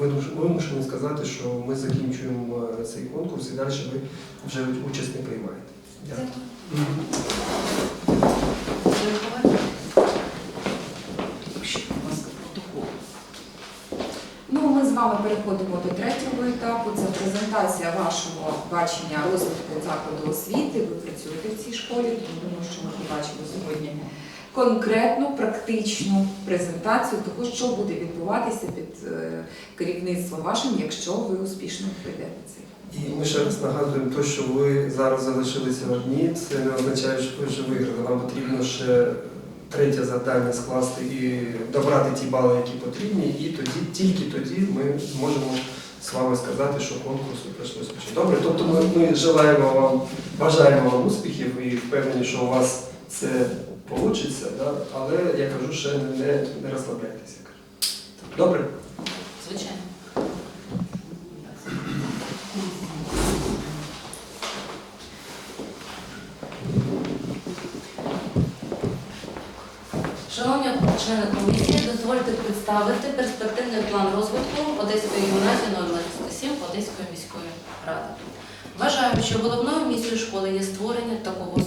вимуш- вимушені сказати, що ми закінчуємо е, цей конкурс і далі ви вже участь не приймаєте. Дякую. Ну, ми з вами переходимо до третього етапу. Це презентація вашого бачення розвитку закладу освіти. Ви працюєте в цій школі, тому що ми побачимо сьогодні конкретну практичну презентацію того, що буде відбуватися під е, керівництвом вашим, якщо ви успішно пройдете цей. І ми ще раз нагадуємо, те, що ви зараз залишилися одні, це не означає, що ви вже виграли. Вам потрібно ще третє завдання скласти і добрати ті бали, які потрібні, і тоді, тільки тоді ми зможемо з вами сказати, що конкурс пройшли успішно. Добре, тобто ми, ми желаємо вам, бажаємо вам успіхів і впевнені, що у вас це вийде, да? але я кажу, ще не, не, розслабляйтеся. Добре? Звичайно. Шановні члени комісії, дозвольте представити перспективний план розвитку Одеської гімназії номер 97 Одеської міської ради. Вважаю, що головною місією школи є створення такого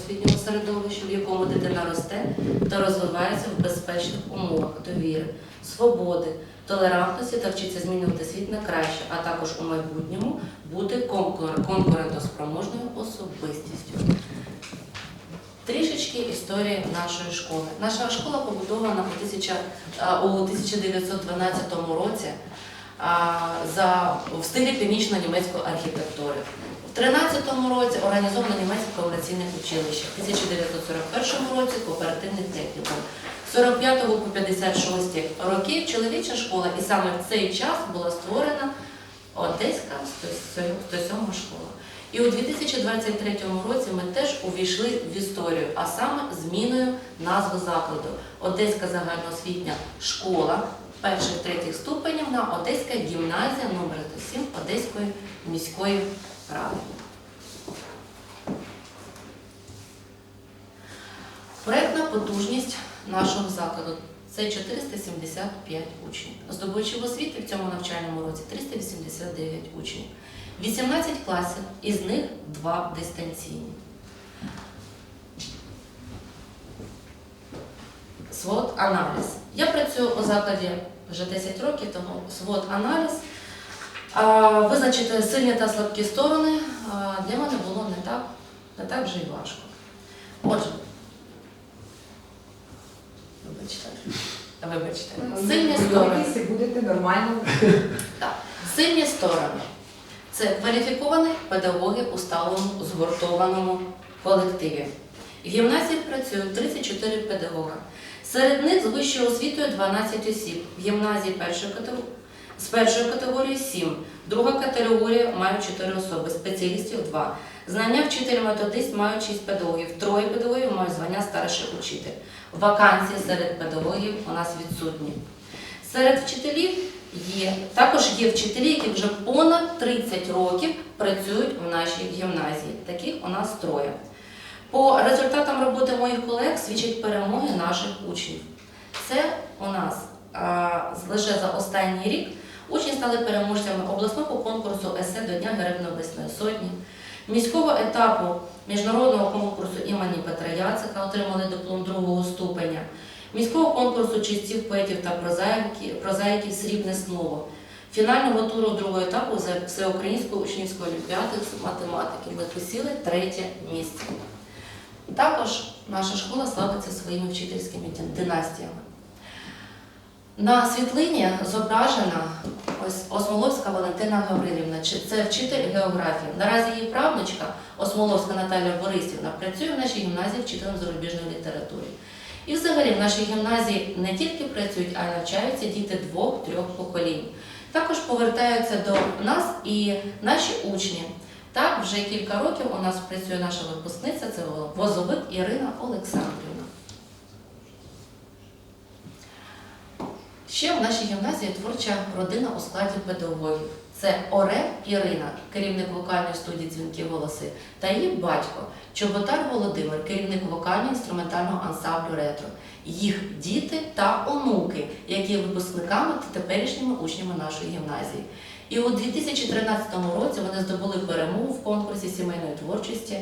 середовища, в якому дитина росте та розвивається в безпечних умовах довіри, свободи, толерантності та вчиться змінювати світ на краще, а також у майбутньому бути конкурентоспроможною особистістю. Трішечки історії нашої школи. Наша школа побудована у 1000 а, у 1912 році в стилі північно-німецької архітектури. В 13-му році організовано німецьке комерційне училище, в 1941 році кооперативний технікум. З 45 по 56 роки чоловіча школа, і саме в цей час була створена Одеська 107 школа. І у 2023 році ми теж увійшли в історію, а саме зміною назви закладу Одеська загальноосвітня школа перших третіх ступенів на Одеська гімназія номер 7 Одеської міської ради. Проектна потужність нашого закладу це 475 учнів. Здобувачів освіти в цьому навчальному році 389 учнів. 18 класів, із них 2 дистанційні. свод аналіз. Я працюю у закладі вже 10 років, тому свод аналіз. Визначити сильні та слабкі сторони для мене було не так, не так вже й важко. Отже, вибачте, вибачте, сильні сторони. Будете нормально. Так, сильні сторони. Це кваліфіковані педагоги у сталому згуртованому колективі. В гімназії працюють 34 педагога. Серед них з вищою освітою 12 осіб. В гімназії першої категорії, з першої категорії 7. Друга категорія має 4 особи, спеціалістів 2. Знання вчитель-методист мають 6 педагогів. Троє педагогів мають звання старший учитель. Вакансії серед педагогів у нас відсутні. Серед вчителів є також є вчителі, які вже понад 30 років працюють в нашій гімназії. Таких у нас троє. По результатам роботи моїх колег свідчать перемоги наших учнів. Це у нас а, лише за останній рік учні стали переможцями обласного конкурсу есе до Дня Героїв Небесної Сотні, міського етапу міжнародного конкурсу імені Петра Яцика отримали диплом другого ступеня, міського конкурсу чистів поетів та прозаїків Срібне слово, фінального туру другого етапу всеукраїнської учнівської олімпіади з математики. Ми посіли третє місце. Також наша школа славиться своїми вчительськими династіями. На світлині зображена ось Осмоловська Валентина Гаврилівна. Це вчитель географії. Наразі її правнучка Осмоловська Наталя Борисівна працює в нашій гімназії вчителем зарубіжної літератури. І взагалі в нашій гімназії не тільки працюють, а й навчаються діти двох-трьох поколінь. Також повертаються до нас і наші учні. Так, вже кілька років у нас працює наша випускниця, це Возовик Ірина Олександрівна. Ще в нашій гімназії творча родина у складі педагогів. Це Орел Ірина, керівник вокальної студії дзвінки голоси, та її батько Чоботар Володимир, керівник вокально-інструментального ансамблю ретро, їх діти та онуки, які є випускниками та теперішніми учнями нашої гімназії. І у 2013 році вони здобули перемогу в конкурсі сімейної творчості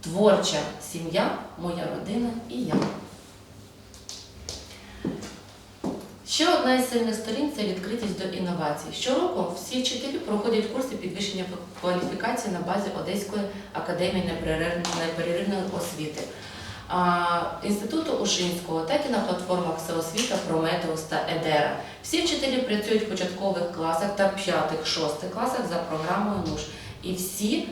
Творча сім'я, моя родина і я. Ще одна із сильних сторін це відкритість до інновацій. Щороку всі вчителі проходять курси підвищення кваліфікації на базі Одеської академії непрерivної освіти. Інституту Ушинського, так і на платформах Всеосвіта, Прометеус та Едера. Всі вчителі працюють в початкових класах та п'ятих, шостих класах за програмою НУШ. І всі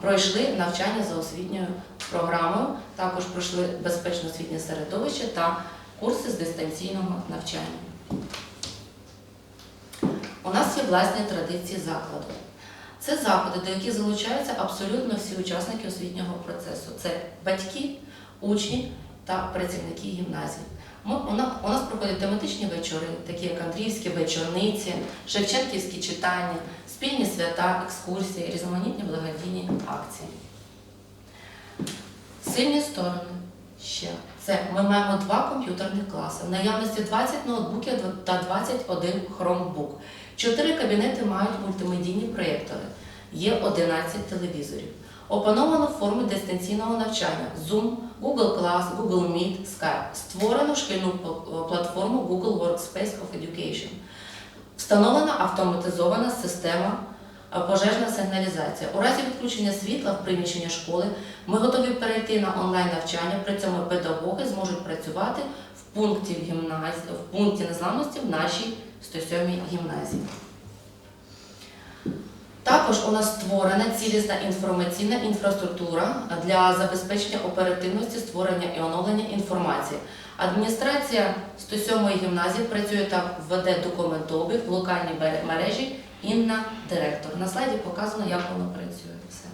пройшли навчання за освітньою програмою, також пройшли безпечне освітнє середовище та курси з дистанційного навчання. У нас є власні традиції закладу. Це заходи, до яких залучаються абсолютно всі учасники освітнього процесу. Це батьки, учні та працівники гімназії. Ми, у, нас, проходять тематичні вечори, такі як Андріївські вечорниці, Шевченківські читання, спільні свята, екскурсії, різноманітні благодійні акції. Сильні сторони ще. Це ми маємо два комп'ютерних класи, в наявності 20 ноутбуків та 21 хромбук. Чотири кабінети мають мультимедійні проєктори, є 11 телевізорів. Опановано форми дистанційного навчання Zoom, Google Class, Google Meet, Skype. Створено шкільну платформу Google Workspace of Education. Встановлена автоматизована система пожежна сигналізація. У разі відключення світла в приміщення школи ми готові перейти на онлайн навчання. При цьому педагоги зможуть працювати в пункті в гімназії, в пункті незламності в нашій 107-й гімназії. Також у нас створена цілісна інформаційна інфраструктура для забезпечення оперативності створення і оновлення інформації. Адміністрація 107-ї гімназії працює так, веде документообіг в локальній мережі Інна директор. На слайді показано, як воно працює. Все.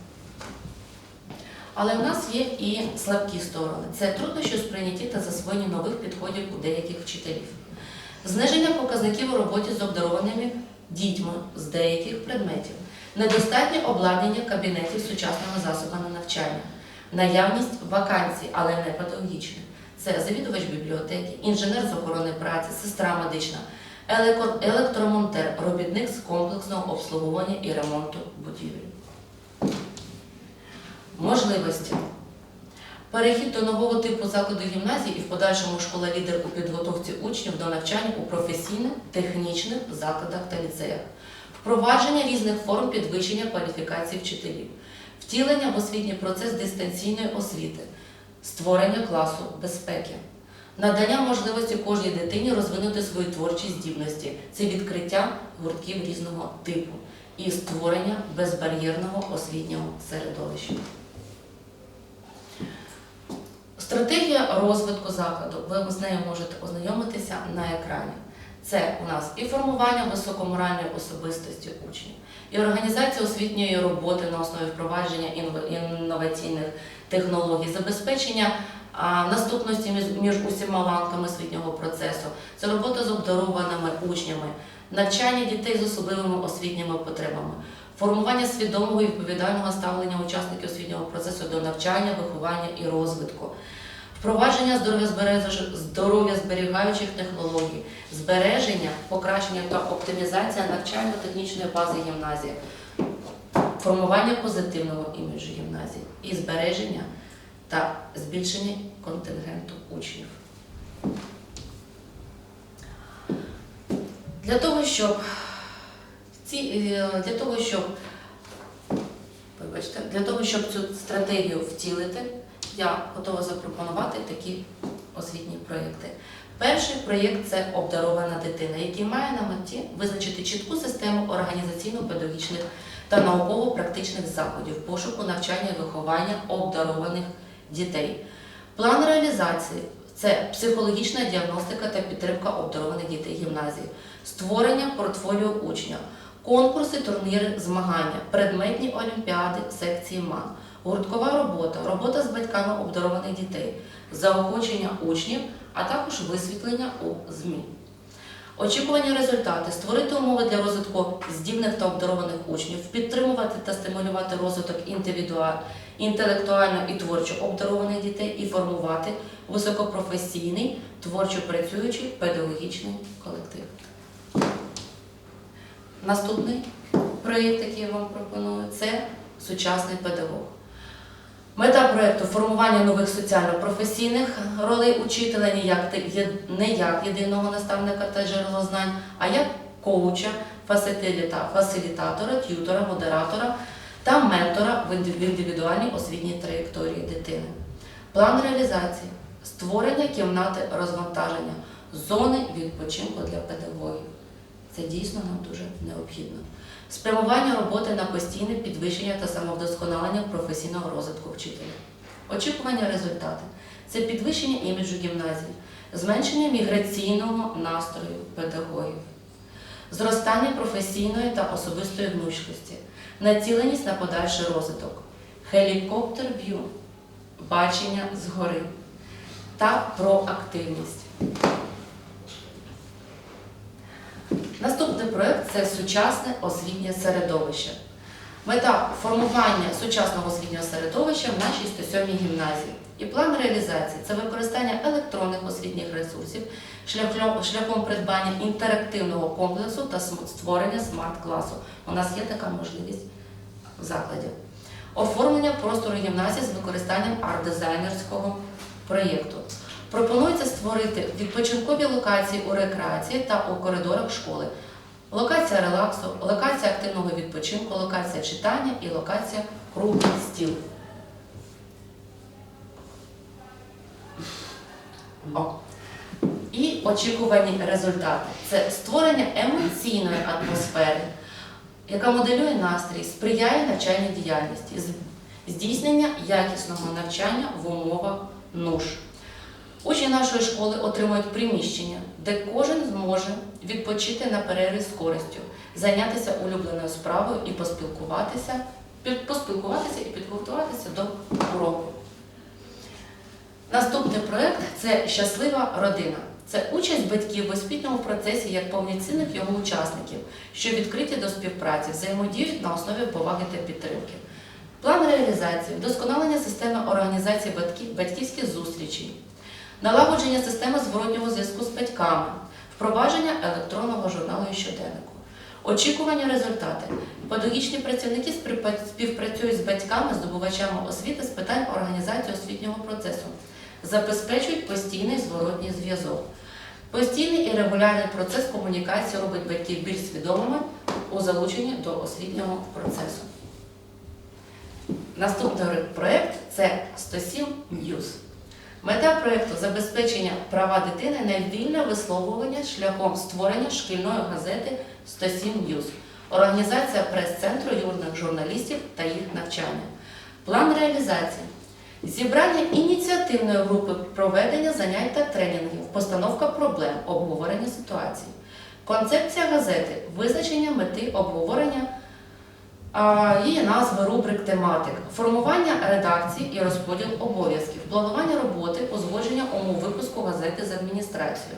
Але в нас є і слабкі сторони. Це труднощі у сприйнятті та засвоєнні нових підходів у деяких вчителів. Зниження показників у роботі з обдарованими дітьми з деяких предметів, недостатнє обладнання кабінетів сучасними засобами навчання, наявність вакансій, але не педагогічних. Це завідувач бібліотеки, інженер з охорони праці, сестра медична, електромонтер, робітник з комплексного обслуговування і ремонту будівель. Можливості. Перехід до нового типу закладу гімназії і в подальшому школа-лідер у підготовці учнів до навчання у професійних, технічних закладах та ліцеях, впровадження різних форм підвищення кваліфікації вчителів, втілення в освітній процес дистанційної освіти, створення класу безпеки, надання можливості кожній дитині розвинути свої творчі здібності, це відкриття гуртків різного типу і створення безбар'єрного освітнього середовища. Стратегія розвитку закладу. Ви з нею можете ознайомитися на екрані. Це у нас і формування високоморальної особистості учнів, і організація освітньої роботи на основі впровадження інноваційних технологій, забезпечення наступності між, усіма ланками освітнього процесу, це робота з обдарованими учнями, навчання дітей з особливими освітніми потребами, формування свідомого і відповідального ставлення учасників освітнього процесу до навчання, виховання і розвитку. Впровадження здоров'язберігаючих технологій, збереження, покращення та оптимізація навчально-технічної бази гімназії, формування позитивного іміджу гімназії і збереження та збільшення контингенту учнів. Для того, щоб е, для того, щоб вибачте, для того, щоб цю стратегію втілити, я готова запропонувати такі освітні проєкти. Перший проєкт це обдарована дитина, який має на меті визначити чітку систему організаційно-педагогічних та науково-практичних заходів пошуку навчання і виховання обдарованих дітей. План реалізації це психологічна діагностика та підтримка обдарованих дітей гімназії, створення портфоліо учня, конкурси, турніри, змагання, предметні олімпіади, секції МАН, гурткова робота, робота з батьками обдарованих дітей, заохочення учнів, а також висвітлення у ЗМІ. Очікувані результати створити умови для розвитку здібних та обдарованих учнів, підтримувати та стимулювати розвиток інтелектуально і творчо обдарованих дітей і формувати високопрофесійний, творчо працюючий педагогічний колектив. Наступний проєкт, який я вам пропоную, це сучасний педагог. Мета проєкту формування нових соціально-професійних ролей учителя не як, єдиного наставника та джерело знань, а як коуча, фасиліта- фасилітатора, т'ютора, модератора та ментора в індивідуальній освітній траєкторії дитини. План реалізації створення кімнати розвантаження, зони відпочинку для педагогів. Це дійсно нам дуже необхідно. Спрямування роботи на постійне підвищення та самовдосконалення професійного розвитку вчителя. Очікування результати це підвищення іміджу гімназії, зменшення міграційного настрою педагогів, зростання професійної та особистої гнучкості, націленість на подальший розвиток, хелікоптер в'ю, бачення згори та проактивність. Проект це сучасне освітнє середовище. Мета формування сучасного освітнього середовища в нашій 107 гімназії. І план реалізації це використання електронних освітніх ресурсів шляхом придбання інтерактивного комплексу та створення смарт-класу. У нас є така можливість в закладі. Оформлення простору гімназії з використанням арт-дизайнерського проєкту. Пропонується створити відпочинкові локації у рекреації та у коридорах школи. Локація релаксу, локація активного відпочинку, локація читання і локація круглий стіл. О. І очікувані результати це створення емоційної атмосфери, яка моделює настрій, сприяє навчальній діяльності, здійснення якісного навчання в умовах нуж. Учні нашої школи отримують приміщення, де кожен зможе відпочити на перерві з користю, зайнятися улюбленою справою і поспілкуватися, поспілкуватися і підготуватися до уроку. Наступний проект це щаслива родина. Це участь батьків в освітньому процесі як повноцінних його учасників, що відкриті до співпраці, взаємодіють на основі поваги та підтримки. План реалізації, вдосконалення системи організації батьків, батьківських зустрічей, налагодження системи зворотнього зв'язку з батьками, впровадження електронного журналу і щоденнику. Очікування результати. Педагогічні працівники співпрацюють з батьками, здобувачами освіти з питань організації освітнього процесу, забезпечують постійний зворотній зв'язок. Постійний і регулярний процес комунікації робить батьків більш свідомими у залученні до освітнього процесу. Наступний проєкт це 107 News. Мета проєкту забезпечення права дитини на вільне висловлювання шляхом створення шкільної газети 107 News, організація прес-центру юних журналістів та їх навчання. План реалізації. Зібрання ініціативної групи проведення занять та тренінгів, постановка проблем, обговорення ситуації. Концепція газети, визначення мети обговорення її назви, рубрик, тематик, формування редакції і розподіл обов'язків, планування роботи, узгодження умов випуску газети з адміністрацією,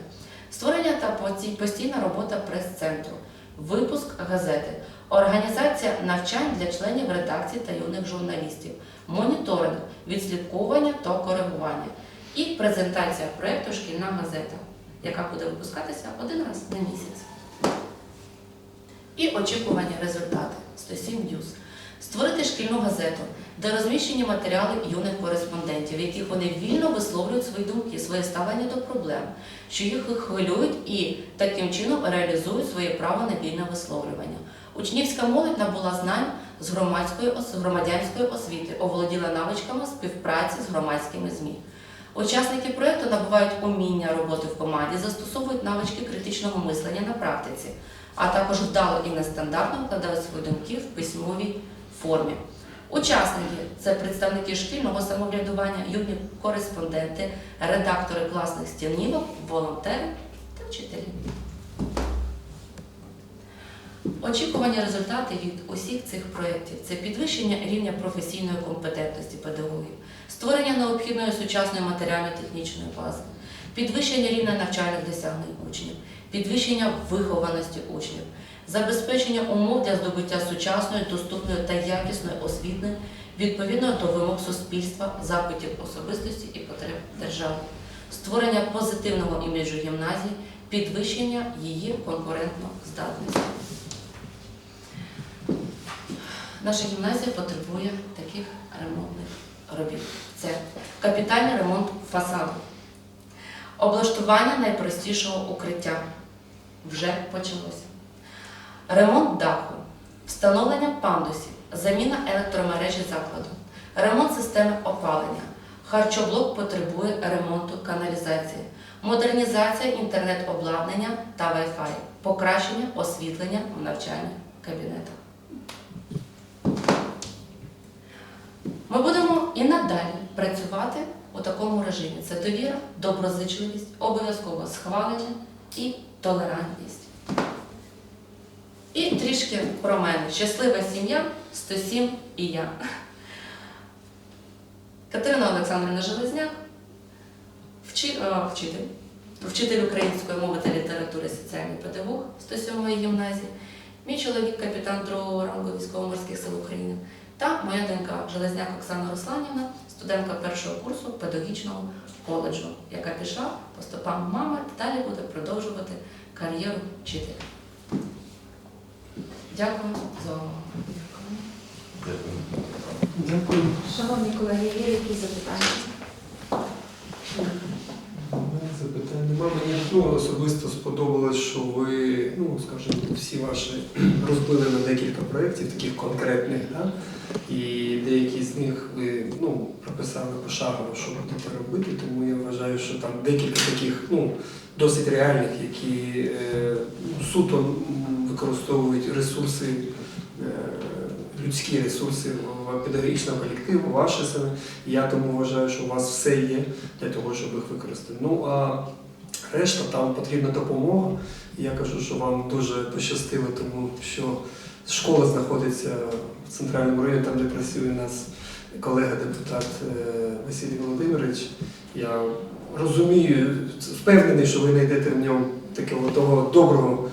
створення та постійна робота прес-центру, випуск газети, організація навчань для членів редакції та юних журналістів, моніторинг, відслідковування та коригування. І презентація проєкту Шкільна газета, яка буде випускатися один раз на місяць. І очікування результати 107 News. Створити шкільну газету, де розміщені матеріали юних кореспондентів, в яких вони вільно висловлюють свої думки, своє ставлення до проблем, що їх хвилюють і таким чином реалізують своє право на вільне висловлювання. Учнівська молодь набула знань з громадської громадянської освіти, оволоділа навичками співпраці з громадськими ЗМІ. Учасники проєкту набувають уміння роботи в команді, застосовують навички критичного мислення на практиці, а також вдало і нестандартно вкладають свої думки в письмовій формі. Учасники це представники шкільного самоврядування, юні кореспонденти, редактори класних стінівок, волонтери та вчителі. Очікувані результати від усіх цих проєктів це підвищення рівня професійної компетентності педагогів, створення необхідної сучасної матеріально-технічної бази, підвищення рівня навчальних досягнень учнів, підвищення вихованості учнів, забезпечення умов для здобуття сучасної, доступної та якісної освіти відповідно до вимог суспільства, запитів особистості і потреб держави, створення позитивного іміджу гімназії, підвищення її конкурентноздатності. Наша гімназія потребує таких ремонтних робіт. Це капітальний ремонт фасаду, облаштування найпростішого укриття вже почалося. Ремонт даху, встановлення пандусів, заміна електромережі закладу, ремонт системи опалення. Харчоблок потребує ремонту каналізації, модернізація інтернет-обладнання та Wi-Fi, покращення освітлення в навчальних кабінетах. Ми будемо і надалі працювати у такому режимі. Це довіра, доброзичливість, обов'язково схвалення і толерантність. І трішки про мене. Щаслива сім'я, 107 і я. Катерина Олександрівна Железняк, е, вчитель, вчитель української мови та літератури, соціальний педагог 107-ї гімназії, мій чоловік, капітан другого рангу військово-морських сил України, та моя донька Железняк Оксана Русланівна, студентка першого курсу педагогічного коледжу, яка пішла по стопам мами та далі буде продовжувати кар'єру вчителя. Дякую за увагу. Дякую. Шановні колеги, є якісь запитання? У мене запитань нема. Мені ну, особисто сподобалось, що ви, ну скажімо, всі ваші розбили на декілька проєктів, таких конкретних, да? і деякі з них ви ну, прописали пошагово, що будете робити, тому я вважаю, що там декілька таких ну, досить реальних, які е, ну, суто використовують ресурси. е, Людські ресурси педагогічного колективу, ваші саме. Я тому вважаю, що у вас все є для того, щоб їх використати. Ну а решта там потрібна допомога. І я кажу, що вам дуже пощастило, тому що школа знаходиться в центральному районі, там де працює у нас колега-депутат е, Василій Володимирович. Я розумію, впевнений, що ви знайдете в ньому такого доброго